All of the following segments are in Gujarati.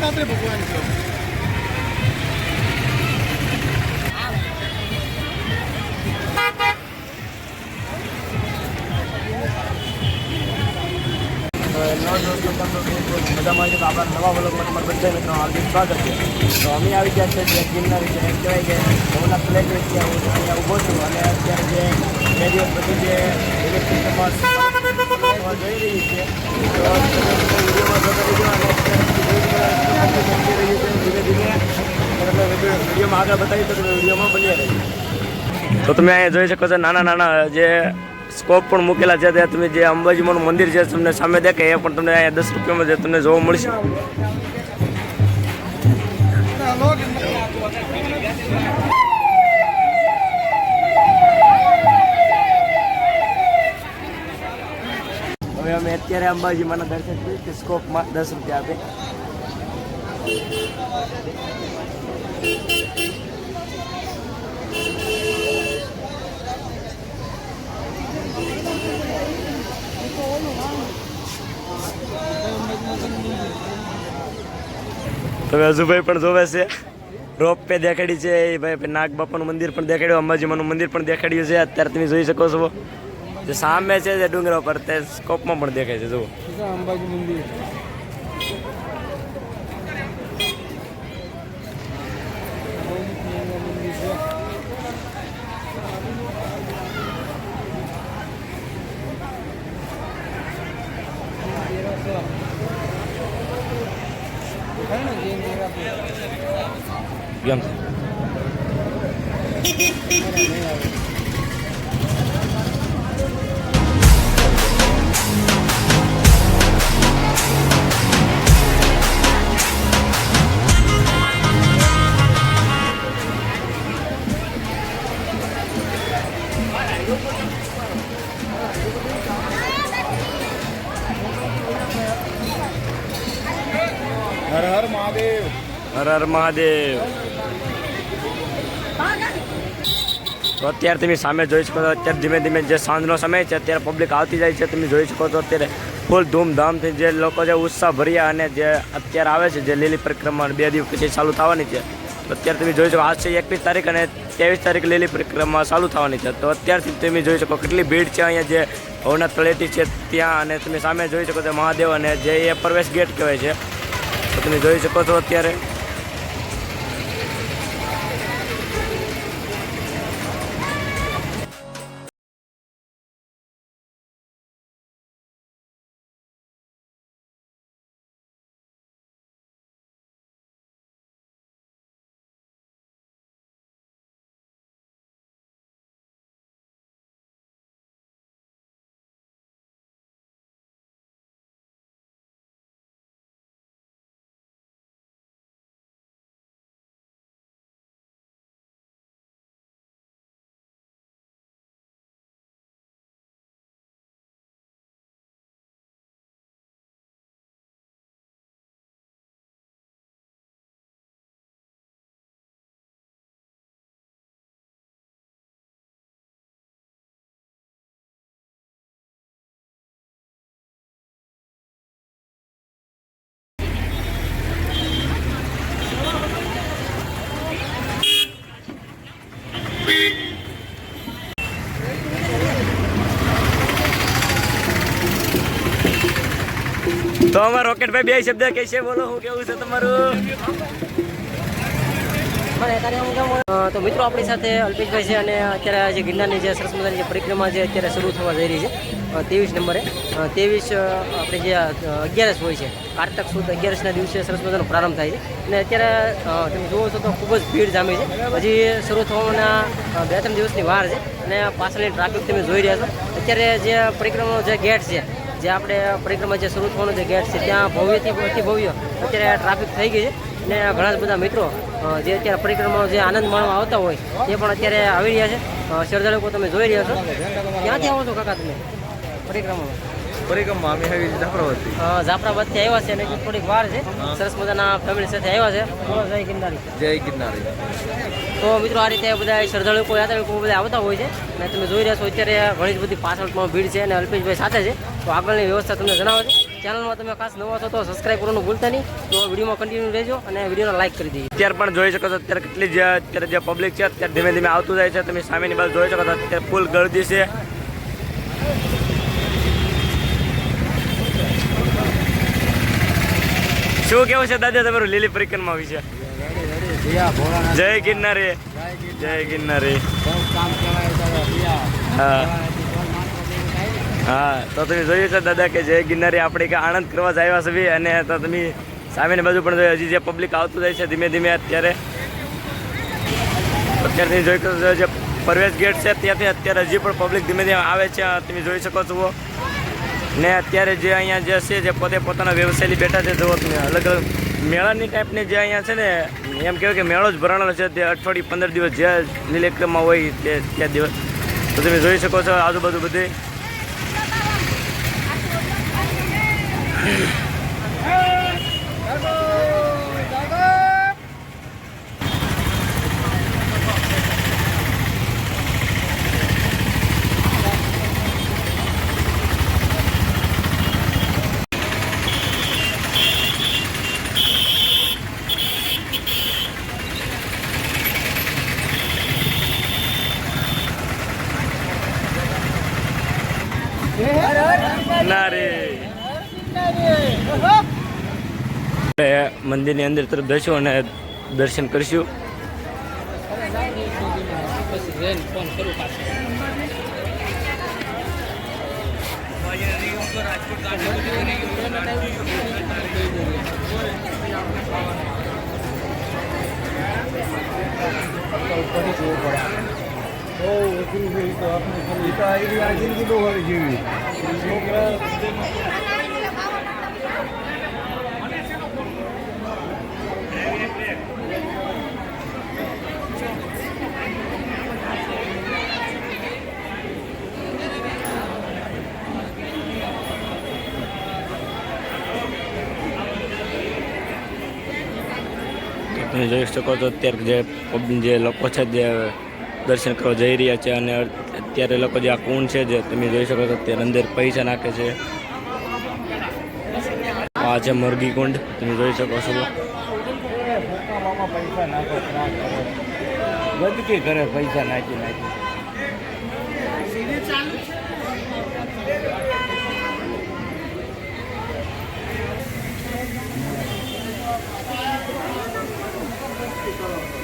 દત્તાત્રેય ભગવાન છો. મજામાં છે તો નવા વ્લોગમાં તમારા બધા મિત્રો હાર્દિક સ્વાગત છે. તો અમે આવી ગયા છે જે ગિરનારી છે કહેવાય કે ઊભો છું અને અત્યારે જે બે જે વિડીયોમાં આગળ બતાવી તો વિડીયોમાં તો તમે અહીંયા જોઈ શકો છો નાના નાના જે સ્કોપ પણ મૂકેલા છે, ત્યાં તમે જે અંબાજીમાનું મંદિર છે, તમને સામે દેખાય, એ પણ તમને અહીંયા દસ રૂપિયામાં જે તમને જોવા મળશે. હવે અમે અત્યારે અંબાજીમાના દર્શન કરીએ કે સ્કોપમાં દસ રૂપિયા આપે. તો હજુભાઈ પણ જોવે છે. રોપ પે દેખાડી છે, એ ભાઈ નાગ બાપાનું મંદિર પણ દેખાડ્યું, અંબાજીમાનું મંદિર પણ દેખાડ્યું છે. અત્યારે તમે જોઈ શકો છો. જે સામે છે, જે ડુંગરા પર તે સ્કોપમાં પણ દેખાય છે, જુઓ. અંબાજી મંદિર. ヤンキー。હર મહાદેવ. તો અત્યારે તમે સામે જોઈ શકો અત્યારે ધીમે ધીમે જે સાંજનો સમય છે, અત્યારે પબ્લિક આવતી જાય છે, તમે જોઈ શકો છો, અત્યારે ફૂલ ધૂમધામથી જે લોકો જે ઉત્સાહ ભર્યા અને જે અત્યારે આવે છે, જે લીલી પરિક્રમા બે દિવસ પછી ચાલુ થવાની છે. અત્યારે તમે જોઈ શકો, આજ છે એકવીસ તારીખ અને ત્રેવીસ તારીખ લીલી પરિક્રમા ચાલુ થવાની છે. તો અત્યારથી તમે જોઈ શકો કેટલી ભીડ છે અહીંયા જે ભવનાથ તળેટી છે, ત્યાં અને તમે સામે જોઈ શકો છો મહાદેવ અને જે એ પ્રવેશ ગેટ કહેવાય છે. તો તમે જોઈ શકો છો અત્યારે તો અમારા રોકેટભાઈ બે શબ્દ કે છે બોલો હું કેવું છે તમારું? તો મિત્રો આપણી સાથે અલ્પેશભાઈ છે અને અત્યારે જે ગિરનારની જે સરસ મજાની જે પરિક્રમા છે અત્યારે શરૂ થવા જઈ રહી છે ત્રેવીસ નંબરે. ત્રેવીસ આપણે જે અગિયારસ હોય છે, કારતક સુદ અગિયારસના દિવસે સરસ મજાનો પ્રારંભ થાય છે. અને અત્યારે તમે જુઓ છો તો ખૂબ જ ભીડ જામી છે. હજી શરૂ થવાના બે ત્રણ દિવસની વાર છે અને પાછળની ટ્રાફિક તમે જોઈ રહ્યા છો. અત્યારે જે પરિક્રમાનો જે ગેટ છે, જે આપણે પરિક્રમા જે શરૂ થવાનો જે ગેટ છે, ત્યાં ભવ્યથી ભવ્ય અત્યારે ટ્રાફિક થઈ ગઈ છે. અને ઘણા બધા મિત્રો જે અત્યારે પરિક્રમાનો જે આનંદ માણવા આવતા હોય તે પણ અત્યારે આવી રહ્યા છે. અ, શ્રદ્ધાળુઓ તમે જોઈ રહ્યા છો. ક્યાંથી આવો છો કાકા તમે પરિક્રમામાં? પરિક્રમા અમે આવી જાફરાબાદથી. જાફરાબાદથી આવ્યા છે અને થોડીક વાર છે. સરસ મજાના ફેમિલી સાથે આવ્યા છે. જય ગિરનારી. જય ગિરનારી. તો મિત્રો આ રીતે બધા શ્રદ્ધાળુઓ યાત્રાળુઓ બધા આવતા હોય છે અને તમે જોઈ રહ્યા છો અત્યારે ઘણી જ બધી પાછળમાં ભીડ છે અને અલ્પેશભાઈ સાથે છે. તો આગળની વ્યવસ્થા તમને જણાવો છે. ચેનલમાં તમે ખાસ નવા છો તો સબસ્ક્રાઈબ કરવાનું ભૂલતા નહીં. તો વિડીયોમાં કન્ટિન્યુ રહેજો અને વિડીયોને લાઈક કરી દઈએ અત્યારે પણ જોઈ શકો છો અત્યારે કેટલી જે અત્યારે જે પબ્લિક છે અત્યારે ધીમે ધીમે આવતું જાય છે. તમે સામેની બાજુ જોઈ શકો છો અત્યારે ફૂલ ગળદી છે. શું કેવું છે દાદા તમારું લીલી પરિક્રમા વિશે? જય ગિરનારી. જય ગિરનારી. હા. હા, તો તમે જોયું છે દાદા કે જય ગિરનારી આપણે કે આનંદ કરવા જ આવ્યા છે અને તો તમે સામેની બાજુ પણ જોયું, હજી જે પબ્લિક આવતું જાય છે ધીમે ધીમે અત્યારે. અત્યારે જોઈ શકો જે પ્રવેશ ગેટ છે, ત્યાંથી અત્યારે હજી પણ પબ્લિક ધીમે ધીમે આવે છે, તમે જોઈ શકો છો. ને અત્યારે જે અહીંયા જે છે, જે પોતે પોતાના વ્યવસાયથી બેઠા છે તમે, અલગ અલગ મેળાની ટાઈપની જે અહીંયા છે ને, એમ કહેવાય કે મેળો જ ભરાણો છે, તે અઠવાડિયે પંદર દિવસ જે નીલેક્રમમાં હોય તે ત્યાં દિવસ. તો તમે જોઈ શકો છો આજુબાજુ બધી ના રે આપણે મંદિરની અંદર તરફ જશું અને દર્શન કરીશું. જોઈ શકો છો અત્યારે જે જે લોકો છે જે દર્શન કરવા જઈ રહ્યા છે અને અત્યારે લોકો જે આ કુંડ છે જે તમે જોઈ શકો છો અત્યારે અંદર પૈસા નાખે છે. આ છે મુરગી કુંડ, તમે જોઈ શકો છો. પૈસા નાખો નાખી. નાખી તો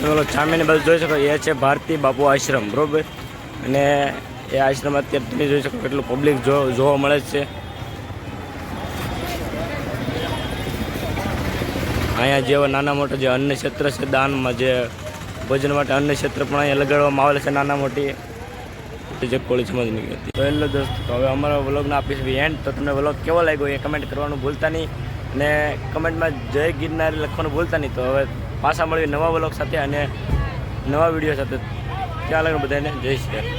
તમે ઓલો સામેની બાજુ જોઈ શકો, એ છે ભારતી બાપુ આશ્રમ, બરોબર? અને એ આશ્રમ અત્યારે તમે જોઈ શકો કેટલું પબ્લિક જોવા મળે છે. અહીંયા જેવા નાના મોટા જે અન્ન ક્ષેત્ર છે, દાનમાં જે ભોજન માટે અન્ન ક્ષેત્ર પણ અહીંયા લગાડવામાં આવેલ છે, નાના મોટી. જે કોળી સમજ નહીં હતી તો એટલે દોસ્ત હવે અમારા વ્લોગને આપીશ એન્ડ તો તમને વ્લોગ કેવો લાગ્યો એ કમેન્ટ કરવાનું ભૂલતા નહીં. અને કમેન્ટમાં જય ગિરનારી લખવાનું ભૂલતા નહીં. તો હવે પાછા મળીએ નવા બ્લોગ સાથે અને નવા વીડિયો સાથે ત્યાં લગન બધાને જય શ્રી.